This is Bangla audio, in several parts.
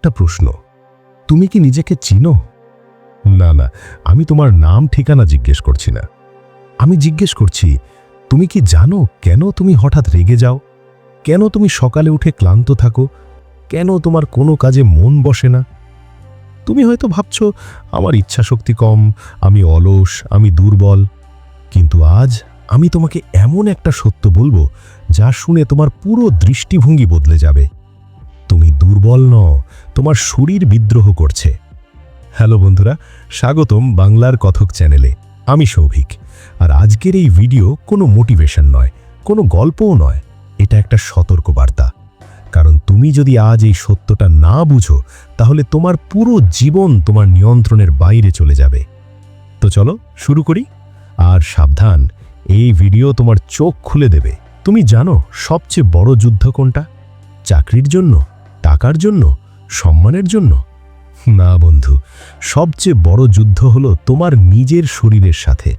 একটা প্রশ্ন। তুমি কি নিজেকে চিনো? না না, আমি তোমার নাম, ঠিকানা জিজ্ঞেস করছি না। আমি জিজ্ঞেস করছি, তুমি কি জানো কেন তুমি হঠাৎ রেগে যাও? কেন তুমি সকালে উঠে ক্লান্ত থাকো? কেন তোমার কোনো কাজে মন বসে না? তুমি হয়তো ভাবছ, আমার ইচ্ছাশক্তি কম, আমি অলস, আমি দুর্বল। কিন্তু আজ আমি তোমাকে এমন একটা সত্য বলব, যা শুনে তোমার পুরো দৃষ্টিভঙ্গি বদলে যাবে। তুমি দুর্বল ন তোমার শরীর বিদ্রোহ করছে। হ্যালো বন্ধুরা, স্বাগতম বাংলার কথক চ্যানেলে। আমি সৌভিক। আর আজকের এই ভিডিও কোনো মোটিভেশন নয়, কোনো গল্পও নয়, এটা একটা সতর্ক বার্তা কারণ তুমি যদি আজ এই সত্যটা না বুঝো, তাহলে তোমার পুরো জীবন তোমার নিয়ন্ত্রণের বাইরে চলে যাবে। তো চলো শুরু করি। আর সাবধান, এই ভিডিও তোমার চোখ খুলে দেবে। তুমি জানো সবচেয়ে বড় যুদ্ধ কোনটা? চাকরির জন্য? টাকার জন্য, সম্মানের জন্য? না বন্ধু, সবচেয়ে বড় যুদ্ধ হলো তোমার নিজের শরীরের সাথে।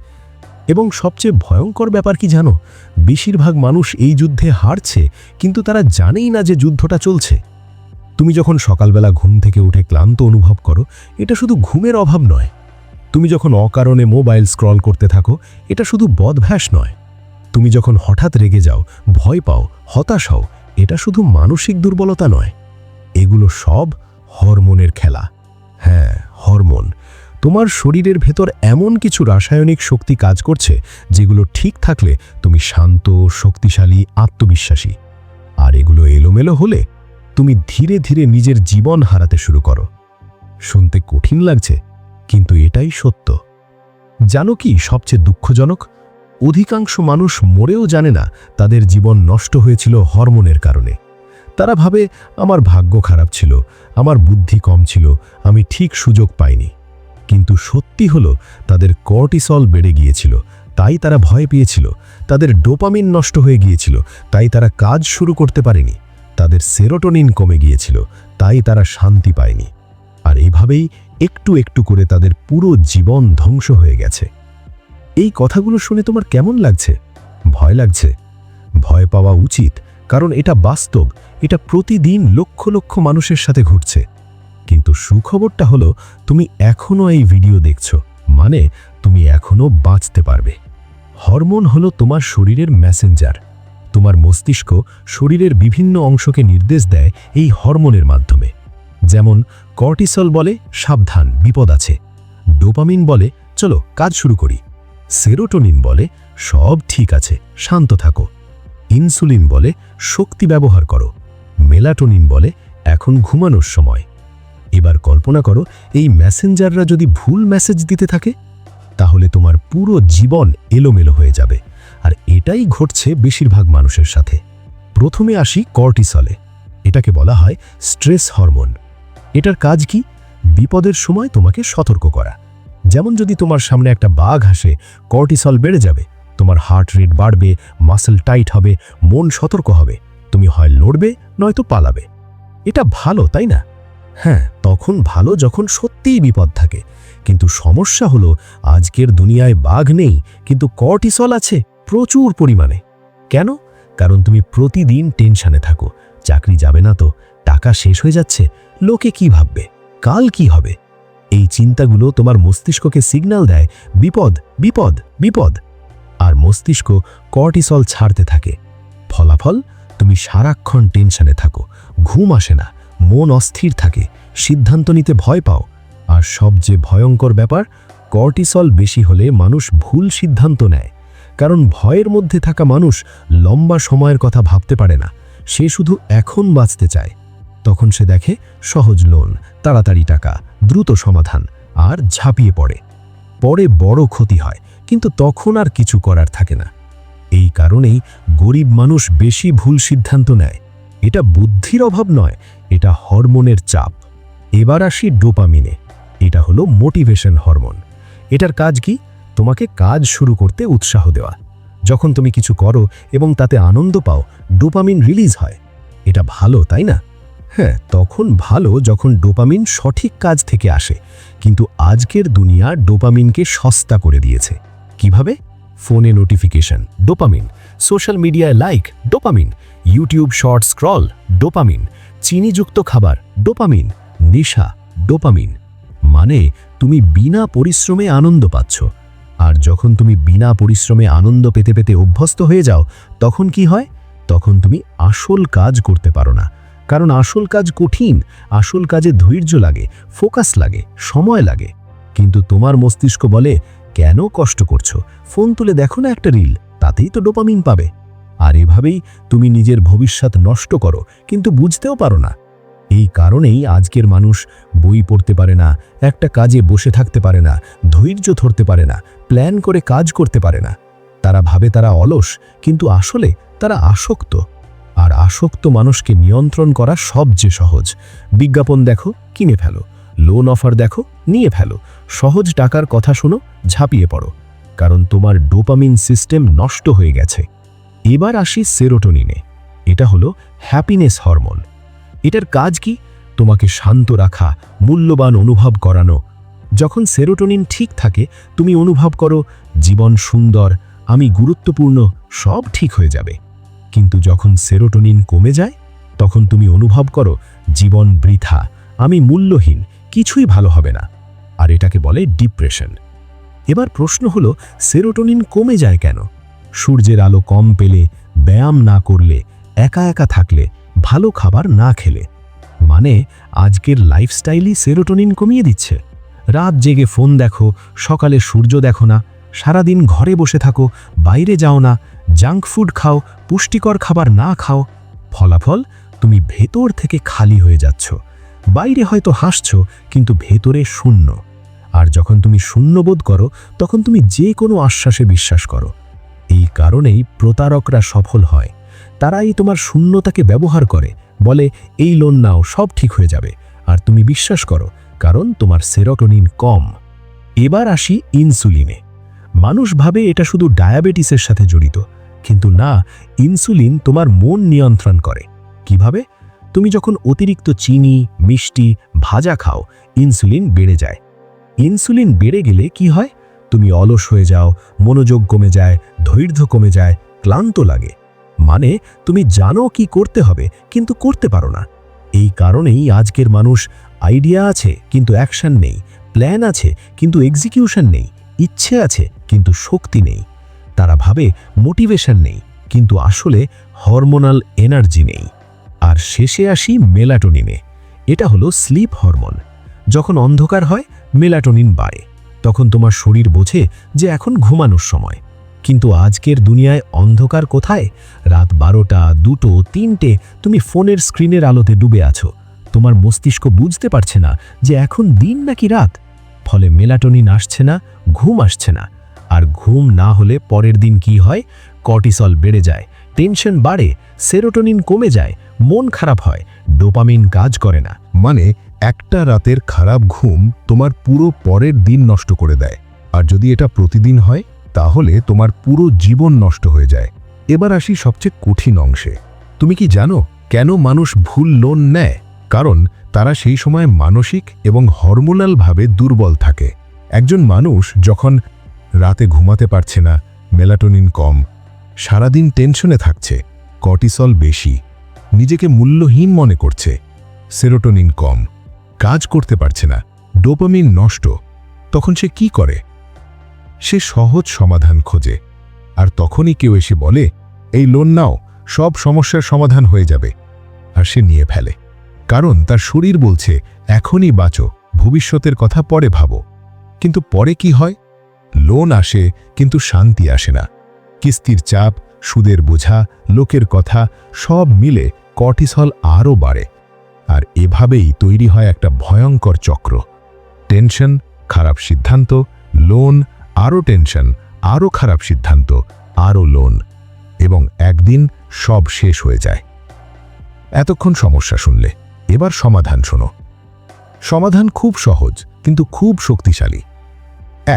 এবং সবচেয়ে ভয়ঙ্কর ব্যাপার কি জানো? বেশিরভাগ মানুষ এই যুদ্ধে হারছে, কিন্তু তারা জানেই না যে যুদ্ধটা চলছে। তুমি যখন সকালবেলা ঘুম থেকে উঠে ক্লান্ত অনুভব করো, এটা শুধু ঘুমের অভাব নয়। তুমি যখন অকারণে মোবাইল স্ক্রল করতে থাকো, এটা শুধু বদভ্যাস নয়। তুমি যখন হঠাৎ রেগে যাও, ভয় পাও, হতাশ হও, এটা শুধু মানসিক দুর্বলতা নয়। এগুলো সব হরমোনের খেলা। হ্যাঁ হরমোন। তোমার শরীরের ভেতর এমন কিছু রাসায়নিক শক্তি কাজ করছে, যেগুলো ঠিক থাকলে তুমি শান্ত, শক্তিশালী, আত্মবিশ্বাসী। আর এগুলো এলোমেলো হলে তুমি ধীরে ধীরে নিজের জীবন হারাতে শুরু করো। শুনতে কঠিন লাগছে, কিন্তু এটাই সত্য। জানো কি সবচেয়ে দুঃখজনক? অধিকাংশ মানুষ মরেও জানে না তাদের জীবন নষ্ট হয়েছিল হরমোনের কারণে। তারা ভাবে, আমার ভাগ্য খারাপ ছিল, আমার বুদ্ধি কম ছিল, আমি ঠিক সুযোগ পাইনি। কিন্তু সত্যি হলো, তাদের কর্টিসল বেড়ে গিয়েছিল, তাই তারা ভয় পেয়েছিল, তাদের ডোপামিন নষ্ট হয়ে গিয়েছিল, তাই তারা কাজ শুরু করতে পারেনি, তাদের সেরোটোনিন কমে গিয়েছিল, তাই তারা শান্তি পায়নি। আর এভাবেই একটু একটু করে তাদের পুরো জীবন ধ্বংস হয়ে গেছে। এই কথাগুলো শুনে তোমার কেমন লাগছে? ভয় লাগছে? ভয় পাওয়া উচিত কারণ এটা বাস্তব, এটা প্রতিদিন লক্ষ লক্ষ মানুষের সাথে ঘটছে। কিন্তু সুখবরটা হলো, তুমি এখনও এই ভিডিও দেখছ মানে তুমি এখনও বাঁচতে পারবে। হরমোন হলো তোমার শরীরের মেসেঞ্জার। তোমার মস্তিষ্ক শরীরের বিভিন্ন অংশকে নির্দেশ দেয় এই হরমোনের মাধ্যমে। যেমন কর্টিসল বলে, সাবধান, বিপদ আছে। ডোপামিন বলে, চলো কাজ শুরু করি। সেরোটোনিন বলে, সব ঠিক আছে, শান্ত থাকো। ইনসুলিন বলে শক্তি ব্যবহার করো, মেলাটোনিন বলে এখন ঘুমানোর সময়। এবার কল্পনা করো, এই মেসেঞ্জাররা যদি ভুল মেসেজ দিতে থাকে, তাহলে তোমার পুরো জীবন এলোমেলো হয়ে যাবে। আর এটাই ঘটছে বেশিরভাগ মানুষের সাথে। প্রথমে আসি কর্টিসলে, এটাকে বলা হয় স্ট্রেস হরমোন। এটার কাজ কি? বিপদের সময় তোমাকে সতর্ক করা। যেমন যদি তোমার সামনে একটা বাঘ আসে, কর্টিসল বেড়ে যাবে তোমার হার্ট রেট বাড়বে মাসেল টাইট হবে, মন সতর্ক হবে। তুমি হয় লড়বে, নয়তো পালাবে। এটা ভালো, তাই না? হ্যাঁ তখন ভালো যখন সত্যিই বিপদ থাকে। কিন্তু সমস্যা হলো, আজকের দুনিয়ায় বাঘ নেই, কিন্তু কর্টিসল আছে প্রচুর পরিমাণে। কেন? কারণ তুমি প্রতিদিন টেনশানে থাকো। চাকরি যাবে না তো, টাকা শেষ হয়ে যাচ্ছে, লোকে কি ভাববে? কাল কি হবে? এই চিন্তাগুলো তোমার মস্তিষ্ককে সিগন্যাল দেয়, বিপদ বিপদ বিপদ। আর মস্তিষ্ক কর্টিসল ছাড়তে থাকে। ফলাফল, তুমি সারাক্ষণ টেনশনে থাকো, ঘুম আসে না, মন অস্থির থাকে, সিদ্ধান্ত নিতে ভয় পাও। আর সবচেয়ে ভয়ঙ্কর ব্যাপার, কর্টিসল বেশি হলে মানুষ ভুল সিদ্ধান্ত নেয়। কারণ ভয়ের মধ্যে থাকা মানুষ লম্বা সময়ের কথা ভাবতে পারে না, সে শুধু এখন বাঁচতে চায়। তখন সে দেখে, সহজ লোন, তাড়াতাড়ি টাকা, দ্রুত সমাধান, আর ঝাঁপিয়ে পড়ে। পরে বড় ক্ষতি হয় কিন্তু তখন আর কিছু করার থাকে না। এই কারণেই গরিব মানুষ বেশি ভুল সিদ্ধান্ত নেয়। এটা বুদ্ধির অভাব নয়, এটা হরমোনের চাপ। এবার আসি ডোপামিনে। এটা হলো মোটিভেশন হরমোন। এটার কাজ কি? তোমাকে কাজ শুরু করতে উৎসাহ দেওয়া। যখন তুমি কিছু করো এবং তাতে আনন্দ পাও, ডোপামিন রিলিজ হয়। এটা ভালো, তাই না? হ্যাঁ তখন ভালো যখন ডোপামিন সঠিক কাজ থেকে আসে। কিন্তু আজকের দুনিয়া ডোপামিনকে সস্তা করে দিয়েছে। কীভাবে? ফোনে নোটিফিকেশন ডোপামিন সোশ্যাল মিডিয়ায় like dopamine YouTube short scroll dopamine চিনিযুক্ত খাবার ডোপামিন নেশা ডোপামিন মানে তুমি বিনা পরিশ্রমে আনন্দ পাচ্ছ। আর যখন তুমি বিনা পরিশ্রমে আনন্দ পেতে পেতে অভ্যস্ত হয়ে যাও, তখন কি হয়? তখন তুমি আসল কাজ করতে পারো না। কারণ আসল কাজ কঠিন, আসল কাজে ধৈর্য লাগে ফোকাস লাগে, সময় লাগে। কিন্তু তোমার মস্তিষ্ক বলে কেন কষ্ট করছ? ফোন তুলে দেখো না একটা রিল, তাতেই তো ডোপামিন পাবে। আর এভাবেই তুমি নিজের ভবিষ্যৎ নষ্ট করো, কিন্তু বুঝতেও পারো না। এই কারণেই আজকের মানুষ বই পড়তে পারে না, একটা কাজে বসে থাকতে পারে না, ধৈর্য ধরতে পারে না, প্ল্যান করে কাজ করতে পারে না। তারা ভাবে তারা অলস, কিন্তু আসলে তারা আসক্ত। আর আসক্ত মানুষকে নিয়ন্ত্রণ করা সবচেয়ে সহজ। বিজ্ঞাপন দেখো, কিনে ফেলো। লোন অফার দেখো, নিয়ে ফেলো। সহজ টাকার কথা শোনো ঝাঁপিয়ে পড়ো, কারণ তোমার ডোপামিন সিস্টেম নষ্ট হয়ে গেছে। এবার আসি সেরোটোনিনে। এটা হলো হ্যাপিনেস হরমোন। এটার কাজ কি? তোমাকে শান্ত রাখা, মূল্যবান অনুভব করানো। যখন সেরোটোনিন ঠিক থাকে, তুমি অনুভব করো, জীবন সুন্দর, আমি গুরুত্বপূর্ণ, সব ঠিক হয়ে যাবে। কিন্তু যখন সেরোটোনিন কমে যায়, তখন তুমি অনুভব করো, জীবন বৃথা, আমি মূল্যহীন, কিছুই ভালো হবে না। আর এটাকে বলে ডিপ্রেশন। এবার প্রশ্ন হলো, সেরোটোনিন কমে যায় কেন? সূর্যের আলো কম পেলে, ব্যায়াম না করলে, একা একা থাকলে, ভালো খাবার না খেলে। মানে আজকের লাইফস্টাইলই সেরোটোনিন কমিয়ে দিচ্ছে। রাত জেগে ফোন দেখো, সকালে সূর্য দেখো না, সারাদিন ঘরে বসে থাকো, বাইরে যাও না, জাঙ্ক ফুড খাও, পুষ্টিকর খাবার না খাও। ফলাফল, তুমি ভেতর থেকে খালি হয়ে যাচ্ছ। বাইরে হয়তো হাসছ, কিন্তু ভেতরে শূন্য। আর যখন তুমি শূন্যবোধ করো, তখন তুমি যে কোনো আশ্বাসে বিশ্বাস করো। এই কারণেই প্রতারকরা সফল হয়। তারাই তোমার শূন্যতাকে ব্যবহার করে, বলে, এই লোন নাও, সব ঠিক হয়ে যাবে। আর তুমি বিশ্বাস করো, কারণ তোমার সেরোটোনিন কম। এবার আসি ইনসুলিনে। মানুষ ভাবে এটা শুধু ডায়াবেটিসের সাথে জড়িত, কিন্তু না, ইনসুলিন তোমার মন নিয়ন্ত্রণ করে। কীভাবে? তুমি যখন অতিরিক্ত চিনি, মিষ্টি, ভাজা খাও, ইনসুলিন বেড়ে যায়। ইনসুলিন বেড়ে গেলে কি হয়? তুমি অলস হয়ে যাও, মনোযোগ কমে যায়, ধৈর্য কমে যায়, ক্লান্ত লাগে। মানে তুমি জানো কি করতে হবে, কিন্তু করতে পারো না। এই কারণেই আজকের মানুষ আইডিয়া আছে, কিন্তু অ্যাকশন নেই, প্ল্যান আছে, কিন্তু এক্সিকিউশন নেই, ইচ্ছে আছে, কিন্তু শক্তি নেই। তারা ভাবে মোটিভেশন নেই, কিন্তু আসলে হরমোনাল এনার্জি নেই। আর শেষে আসি মেলাটোনিনে। এটা হলো স্লিপ হরমোন। যখন অন্ধকার হয়, মেলাটোনিন বাড়ে তখন তোমার শরীর বোঝে যে এখন ঘুমানোর সময়। কিন্তু আজকের দুনিয়ায় অন্ধকার কোথায়? রাত বারোটা, দুটো, তিনটে, তুমি ফোনের স্ক্রিনের আলোতে ডুবে আছো। তোমার মস্তিষ্ক বুঝতে পারছে না যে এখন দিন নাকি রাত। ফলে মেলাটোনিন আসছে না, ঘুম আসছে না। আর ঘুম না হলে পরের দিন কি হয়? কর্টিসল বেড়ে যায়, টেনশন বাড়ে, সেরোটোনিন কমে যায়, মন খারাপ হয়, ডোপামিন কাজ করে না। মানে একটা রাতের খারাপ ঘুম তোমার পুরো পরের দিন নষ্ট করে দেয়। আর যদি এটা প্রতিদিন হয়, তাহলে তোমার পুরো জীবন নষ্ট হয়ে যায়। এবার আসি সবচেয়ে কঠিন অংশে। তুমি কি জানো কেন মানুষ ভুল লোন নেয়? কারণ তারা সেই সময় মানসিক এবং হরমোনালভাবে দুর্বল থাকে। একজন মানুষ যখন রাতে ঘুমাতে পারছে না, মেলাটোনিন কম, সারাদিন টেনশনে থাকছে, কর্টিসল বেশি, নিজেকে মূল্যহীন মনে করছে, সেরোটোনিন কম কাজ করতে পারছে না, ডোপামিন নষ্ট, তখন সে কি করে? সে সহজ সমাধান খোঁজে, আর তখনই কেউ এসে বলে, এই লোন নাও, সব সমস্যার সমাধান হয়ে যাবে। আর সে নিয়ে ফেলে, কারণ তার শরীর বলছে, এখনই বাঁচো, ভবিষ্যতের কথা পরে ভাবো। কিন্তু পরে কি হয়? লোন আসে, কিন্তু শান্তি আসে না। কিস্তির চাপ, সুদের বোঝা, লোকের কথা, সব মিলে কর্টিসল আরও বাড়ে। আর এভাবেই তৈরি হয় একটা ভয়ঙ্কর চক্র। টেনশন, খারাপ সিদ্ধান্ত, লোন, আরও টেনশন, আরও খারাপ সিদ্ধান্ত, আরও লোন, এবং একদিন সব শেষ হয়ে যায়। এতক্ষণ সমস্যা শুনলে, এবার সমাধান শোনো। সমাধান খুব সহজ, কিন্তু খুব শক্তিশালী।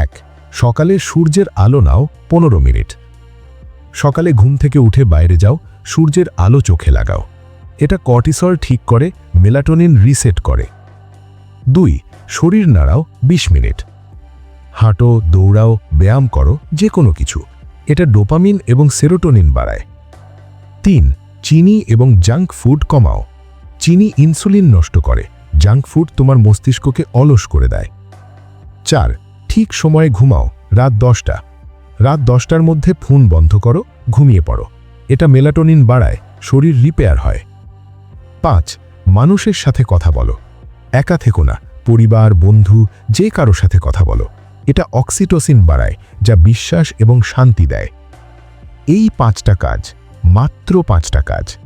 এক, সকালে সূর্যের আলো নাও পনেরো মিনিট। সকালে ঘুম থেকে উঠে বাইরে যাও, সূর্যের আলো চোখে লাগাও। এটা কর্টিসল ঠিক করে মেলাটোনিন রিসেট করে। দুই, শরীর নাড়াও ২০ মিনিট। হাঁটো, দৌড়াও, ব্যায়াম করো যে কোনো কিছু। এটা ডোপামিন এবং সেরোটোনিন বাড়ায়। তিন, চিনি এবং জাঙ্ক ফুড কমাও। চিনি ইনসুলিন নষ্ট করে। জাঙ্ক ফুড তোমার মস্তিষ্ককে অলস করে দেয়। চার, ঠিক সময়ে ঘুমাও, রাত দশটা। রাত দশটার মধ্যে ফোন বন্ধ করো, ঘুমিয়ে পড়ো। এটা মেলাটোনিন বাড়ায়, শরীর রিপেয়ার হয়। পাঁচ মানুষের সাথে কথা বলো। একা থেকো না। পরিবার, বন্ধু, যে কারও সাথে কথা বলো। এটা অক্সিটোসিন বাড়ায়, যা বিশ্বাস এবং শান্তি দেয়। এই পাঁচটা কাজ, মাত্র পাঁচটা কাজ।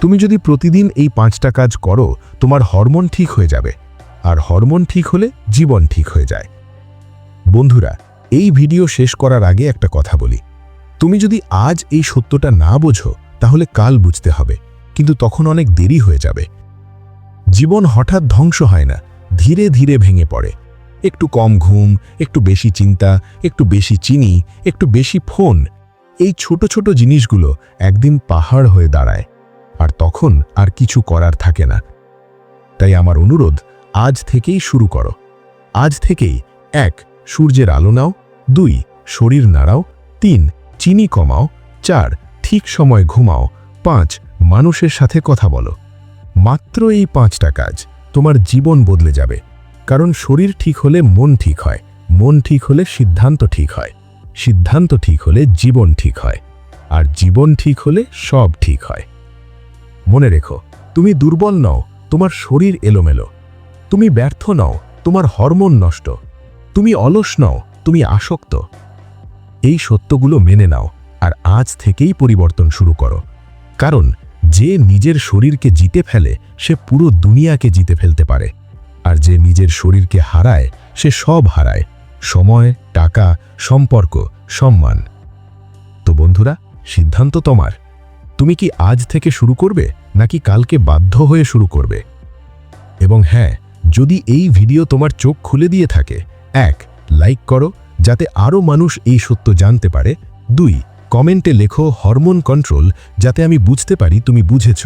তুমি যদি প্রতিদিন এই পাঁচটা কাজ করো, তোমার হরমোন ঠিক হয়ে যাবে। আর হরমোন ঠিক হলে জীবন ঠিক হয়ে যায়। বন্ধুরা, এই ভিডিও শেষ করার আগে একটা কথা বলি। তুমি যদি আজ এই সত্যটা না বোঝো, তাহলে কাল বুঝতে হবে। কিন্তু তখন অনেক দেরি হয়ে যাবে। জীবন হঠাৎ ধ্বংস হয় না, ধীরে ধীরে ভেঙে পড়ে। একটু কম ঘুম, একটু বেশি চিন্তা, একটু বেশি চিনি, একটু বেশি ফোন, এই ছোট ছোট জিনিসগুলো একদিন পাহাড় হয়ে দাঁড়ায়, আর তখন আর কিছু করার থাকে না। তাই আমার অনুরোধ, আজ থেকেই শুরু করো। আজ থেকেই, এক, সূর্যের আলো নাও, দুই, শরীর নাড়াও, তিন, চিনি কমাও, চার, ঠিক সময় ঘুমাও, পাঁচ, মানুষের সাথে কথা বলো। মাত্র এই পাঁচটা কাজ তোমার জীবন বদলে যাবে। কারণ শরীর ঠিক হলে মন ঠিক হয়, মন ঠিক হলে সিদ্ধান্ত ঠিক হয়, সিদ্ধান্ত ঠিক হলে জীবন ঠিক হয়, আর জীবন ঠিক হলে সব ঠিক হয়। মনে রেখো, তুমি দুর্বল নও, তোমার শরীর এলোমেলো। তুমি ব্যর্থ নও, তোমার হরমোন নষ্ট। তুমি অলস নও, তুমি আসক্ত। এই সত্যগুলো মেনে নাও, আর আজ থেকেই পরিবর্তন শুরু করো। কারণ যে নিজের শরীরকে জিতে ফেলে, সে পুরো দুনিয়াকে জিতে ফেলতে পারে। আর যে নিজের শরীরকে হারায়, সে সব হারায়। সময়, টাকা, সম্পর্ক, সম্মান। তো বন্ধুরা, সিদ্ধান্ত তোমার। তুমি কি আজ থেকে শুরু করবে, নাকি কালকে বাধ্য হয়ে শুরু করবে? এবং হ্যাঁ যদি এই ভিডিও তোমার চোখ খুলে দিয়ে থাকে, এক, লাইক করো, যাতে আরও মানুষ এই সত্য জানতে পারে। দুই কমেন্টে লেখো হরমোন কন্ট্রোল যাতে আমি বুঝতে পারি তুমি বুঝেছ।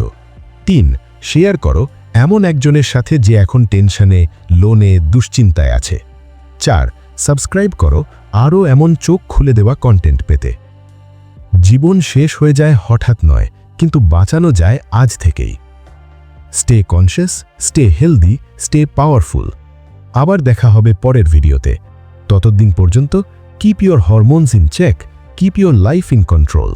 তিন, শেয়ার করো এমন একজনের সাথে যে এখন টেনশনে, লোনে, দুশ্চিন্তায় আছে। চার, সাবস্ক্রাইব করো আরও এমন চোখ খুলে দেওয়া কন্টেন্ট পেতে। জীবন শেষ হয়ে যায় হঠাৎ নয়, কিন্তু বাঁচানো যায় আজ থেকেই। Stay conscious stay healthy, stay powerful. আবার দেখা হবে পরের ভিডিওতে। ততদিন পর্যন্ত keep your hormones in check. Keep your life in control